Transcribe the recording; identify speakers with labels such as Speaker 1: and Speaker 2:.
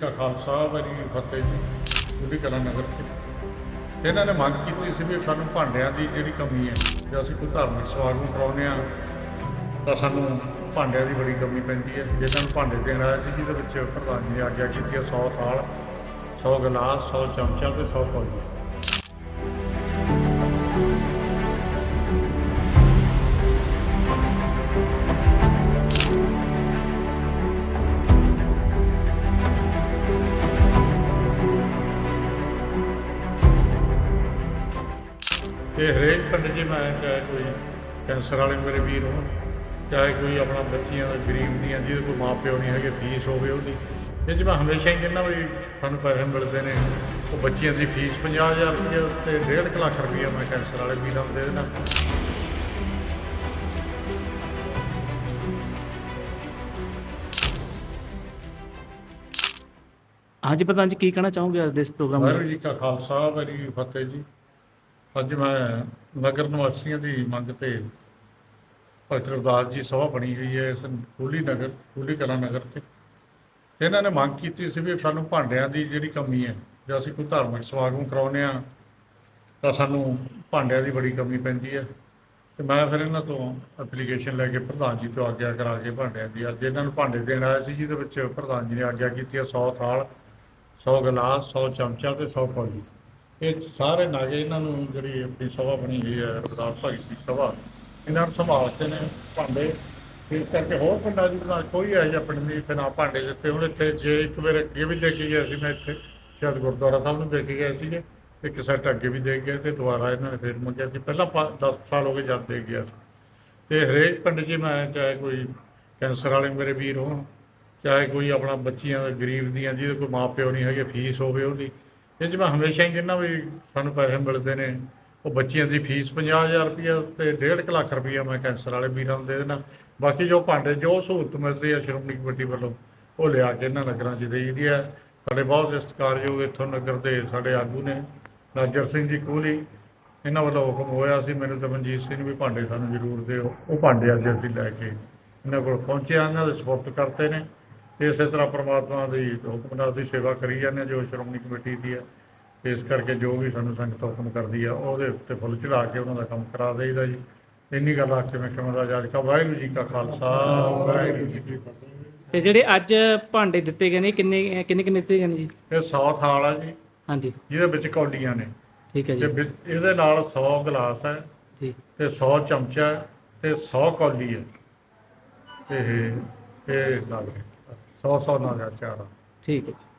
Speaker 1: ਕਾ ਖਾਲਸਾ, ਵਾਹਿਗੁਰੂ ਜੀ ਫਤਿਹ ਜੀ। ਗੁੱਡੀ ਕਲਾ ਨਗਰ ਚ ਇਹਨਾਂ ਨੇ ਮੰਗ ਕੀਤੀ ਸੀ ਵੀ ਸਾਨੂੰ ਭਾਂਡਿਆਂ ਦੀ ਜਿਹੜੀ ਕਮੀ ਹੈ ਜੇ ਅਸੀਂ ਕੋਈ ਧਾਰਮਿਕ ਸਮਾਗਮ ਕਰਾਉਂਦੇ ਆ ਤਾਂ ਸਾਨੂੰ ਭਾਂਡਿਆਂ ਦੀ ਬੜੀ ਕਮੀ ਪੈਂਦੀ ਹੈ। ਜਿਹਨਾਂ ਨੂੰ ਭਾਂਡੇ ਦੇਣ ਆਇਆ ਸੀ, ਜਿਹਦੇ ਵਿੱਚ ਪ੍ਰਧਾਨ ਜੀ ਨੇ ਆਗਿਆ ਕੀਤੀ ਹੈ 100 ਥਾਲ 100 ਗਲਾਸ 100 ਚਮਚਾ ਤੇ 100 ਕੌਲੀ ਤੇ ਹਰੇਕ ਪਿੰਡ 'ਚ ਮੈਂ ਚਾਹੇ ਕੋਈ ਕੈਂਸਰ ਵਾਲੇ ਮੇਰੇ ਵੀਰ ਹੋਣ ਚਾਹੇ ਕੋਈ ਆਪਣਾ ਬੱਚੀਆਂ ਦਾ ਗਰੀਬ ਦੀਆਂ ਜਿਹਦੇ ਕੋਈ ਮਾਂ ਪਿਓ ਨਹੀਂ ਹੈਗੇ ਫੀਸ ਹੋਵੇ ਉਹਦੀ। ਇਹ 'ਚ ਮੈਂ ਹਮੇਸ਼ਾ ਹੀ ਕਹਿੰਦਾ ਵੀ ਸਾਨੂੰ ਪੈਸੇ ਮਿਲਦੇ ਨੇ। ਉਹ ਬੱਚੀਆਂ ਦੀ ਫੀਸ 50000 ਰੁਪਏ ਤੇ 1.5 ਲੱਖ ਰੁਪਏ ਮੈਂ ਕੈਂਸਰ ਵਾਲੇ ਵੀਰਾਂ ਨੂੰ ਦੇ ਦੇਣਾ
Speaker 2: ਹਾਂਜੀ ਪ੍ਰਧਾਨ ਜੀ ਕੀ ਕਹਿਣਾ ਚਾਹੋਗੇ ਅੱਜ ਦੇ ਇਸ ਪ੍ਰੋਗਰਾਮ ਬਾਰੇ?
Speaker 1: ਜੀ ਕਾ ਖਾਲਸਾ ਵਾਹਿਗੁਰੂ ਫਤਿਹ ਜੀ। ਅੱਜ ਮੈਂ ਨਗਰ ਨਿਵਾਸੀਆਂ ਦੀ ਮੰਗ ਤੇ ਭਗਤ ਰਵਿਦਾਸ ਜੀ ਸਭਾ ਬਣੀ ਹੋਈ ਹੈ ਇਸ ਕੂਲੀ ਨਗਰ ਕੂਲੀ ਕਲਾ ਨਗਰ ਤੇ। ਤੇ ਇਹਨਾਂ ਨੇ ਮੰਗ ਕੀਤੀ ਸੀ ਵੀ ਸਾਨੂੰ ਭਾਂਡਿਆਂ ਦੀ ਜਿਹੜੀ ਕਮੀ ਹੈ, ਜੇ ਅਸੀਂ ਕੋਈ ਧਾਰਮਿਕ ਸਮਾਗਮ ਕਰਾਉਂਦੇ ਆ ਤਾਂ ਸਾਨੂੰ ਭਾਂਡਿਆਂ ਦੀ ਬੜੀ ਕਮੀ ਪੈਂਦੀ ਹੈ। ਤੇ ਮੈਂ ਫਿਰ ਇਹਨਾਂ ਤੋਂ ਐਪਲੀਕੇਸ਼ਨ ਲੈ ਕੇ ਪ੍ਰਧਾਨ ਜੀ ਤੋਂ ਆਗਿਆ ਕਰਾ ਕੇ ਭਾਂਡਿਆਂ ਦੀ। ਅੱਜ ਇਹਨਾਂ ਨੂੰ ਭਾਂਡੇ ਦੇਣ ਆਇਆ ਸੀ, ਜਿਹਦੇ ਵਿੱਚ ਪ੍ਰਧਾਨ ਜੀ ਨੇ ਆਗਿਆ ਕੀਤੀ ਹੈ 100 ਥਾਲ 100 ਗਲਾਸ 100 ਚਮਚਾ ਤੇ 100 ਕੌਲੀ। ਇਹ ਸਾਰੇ ਨਾਗੇ ਇਹਨਾਂ ਨੂੰ ਜਿਹੜੀ ਆਪਣੀ ਸਭਾ ਬਣੀ ਹੋਈ ਹੈ ਰਵਿਦਾਸ ਭਗਤ ਦੀ ਸਭਾ, ਇਹਨਾਂ ਨੂੰ ਸੰਭਾਲਦੇ ਨੇ ਭਾਂਡੇ। ਇਸ ਕਰਕੇ ਹੋਰ ਪਿੰਡਾਂ ਦੀ ਨਾਲ ਕੋਈ ਇਹੋ ਜਿਹਾ ਪਿੰਡ ਨਹੀਂ ਫਿਰ ਨਾ ਭਾਂਡੇ ਦਿੱਤੇ ਹੁਣ। ਇੱਥੇ ਜੇ ਇੱਕ ਵਾਰ ਅੱਗੇ ਵੀ ਦੇ ਕੇ ਗਿਆ ਸੀ, ਮੈਂ ਇੱਥੇ ਸ਼ਾਇਦ ਗੁਰਦੁਆਰਾ ਸਾਹਿਬ ਨੂੰ ਦੇ ਕੇ ਗਏ ਸੀਗੇ। ਇੱਕ ਸੈੱਟ ਅੱਗੇ ਵੀ ਦੇ ਗਿਆ ਗਏ ਤੇ ਦੁਬਾਰਾ ਇਹਨਾਂ ਨੇ ਫਿਰ ਮੰਗਿਆ ਸੀ। ਪਹਿਲਾਂ 10 ਸਾਲ ਹੋ ਗਏ ਜਦ ਦੇ ਗਿਆ ਸੀ। ਤੇ ਹਰੇਕ ਪਿੰਡ 'ਚ ਮੈਂ ਚਾਹੇ ਕੋਈ ਕੈਂਸਰ ਵਾਲੇ ਮੇਰੇ ਵੀਰ ਹੋਣ, ਚਾਹੇ ਕੋਈ ਆਪਣਾ ਬੱਚੀਆਂ ਦਾ ਗਰੀਬ ਦੀਆਂ ਜਿਹਦੇ ਕੋਈ ਮਾਂ ਪਿਓ ਨਹੀਂ ਹੈਗੇ, ਫੀਸ ਹੋਵੇ ਉਹਦੀ ਇਹ 'ਚ ਮੈਂ ਹਮੇਸ਼ਾ ਹੀ ਕਹਿੰਦਾ ਵੀ ਸਾਨੂੰ ਪੈਸੇ ਮਿਲਦੇ ਨੇ। ਉਹ ਬੱਚਿਆਂ ਦੀ ਫੀਸ 50000 ਰੁਪਇਆ ਤੇ 1.5 ਲੱਖ ਰੁਪਇਆ ਮੈਂ ਕੈਂਸਰ ਵਾਲੇ ਵੀਰਾਂ ਨੂੰ ਦੇ ਦੇਣਾ ਬਾਕੀ ਜੋ ਭਾਂਡੇ, ਜੋ ਸਹੂਲਤ ਮਿਲਦੀ ਹੈ ਸ਼੍ਰੋਮਣੀ ਕਮੇਟੀ ਵੱਲੋਂ, ਉਹ ਲਿਆ ਕੇ ਇਹਨਾਂ ਨਗਰਾਂ 'ਚ ਦੇਈਦੀ ਹੈ ਸਾਡੇ ਬਹੁਤ ਸਤਿਕਾਰਯੋਗ ਇੱਥੋਂ ਨਗਰ ਦੇ ਸਾਡੇ ਆਗੂ ਨੇ, ਨਾਜਰ ਸਿੰਘ ਜੀ ਕੋਹਲੀ ਇਹਨਾਂ ਵੱਲੋਂ ਹੁਕਮ ਹੋਇਆ ਸੀ, ਮੈਨੂੰ ਤਾਂ ਮਨਜੀਤ ਸਿੰਘ ਵੀ ਭਾਂਡੇ ਸਾਨੂੰ ਜ਼ਰੂਰ ਦਿਓ। ਉਹ ਭਾਂਡੇ ਅੱਜ ਅਸੀਂ ਲੈ ਕੇ ਇਹਨਾਂ ਕੋਲ ਪਹੁੰਚੇ ਇਹਨਾਂ ਦੇ ਸਪੋਰਟ ਕਰਤੇ ਨੇ। ਤੇ ਇਸੇ ਤਰ੍ਹਾਂ ਪ੍ਰਮਾਤਮਾ ਦੀ ਹੁਕਮ ਨਾਲ ਅਸੀਂ ਸੇਵਾ ਕਰੀ ਜਾਂਦੇ ਜੋ ਸ਼੍ਰੋਮਣੀ ਕਮੇਟੀ ਦੀ ਹੈ। ਤੇ ਇਸ ਕਰਕੇ ਜੋ ਵੀ ਸਾਨੂੰ ਸੰਗਤ ਹੁਕਮ ਕਰਦੀ ਆ ਉਹਦੇ ਉੱਤੇ ਫੁੱਲ ਚੜਾ ਕੇ ਉਹਨਾਂ ਦਾ ਕੰਮ ਕਰਾ ਦੇਈਦਾ ਜੀ। ਇੰਨੀ ਗੱਲ ਆ ਕੇ ਮੈਂ ਖਿਮਾ ਦਾ ਜਾਜ ਕਾ ਵਾਹਿਗੁਰੂ ਜੀ ਕਾ ਖਾਲਸਾ ਵਾਹਿਗੁਰੂ ਜੀ ਕੀ ਫਤਿਹ।
Speaker 2: ਤੇ ਜਿਹੜੇ ਅੱਜ ਭਾਂਡੇ ਦਿੱਤੇ ਗਏ ਨੇ ਕਿੰਨੇ ਕਿੰਨੇ ਕਿੰਨੇ ਦਿੱਤੇ ਗਏ ਨੇ ਜੀ?
Speaker 1: ਇਹ 100 ਥਾਲ ਆ ਜੀ।
Speaker 2: ਹਾਂਜੀ।
Speaker 1: ਜਿਹਦੇ ਵਿੱਚ ਕੌਲੀਆਂ ਨੇ।
Speaker 2: ਠੀਕ ਹੈ
Speaker 1: ਤੇ
Speaker 2: ਜੀ
Speaker 1: ਵਿੱਚ ਇਹਦੇ ਨਾਲ 100 ਗਲਾਸ ਹੈ
Speaker 2: ਜੀ।
Speaker 1: ਤੇ 100 ਚਮਚਾ ਤੇ 100 ਕੌਲੀ ਹੈ। ਤੇ ਇਹ ਇਹ ਨਾਲ 100 100 ਨਾਲ ਚਾਰ।
Speaker 2: ਠੀਕ ਹੈ ਜੀ।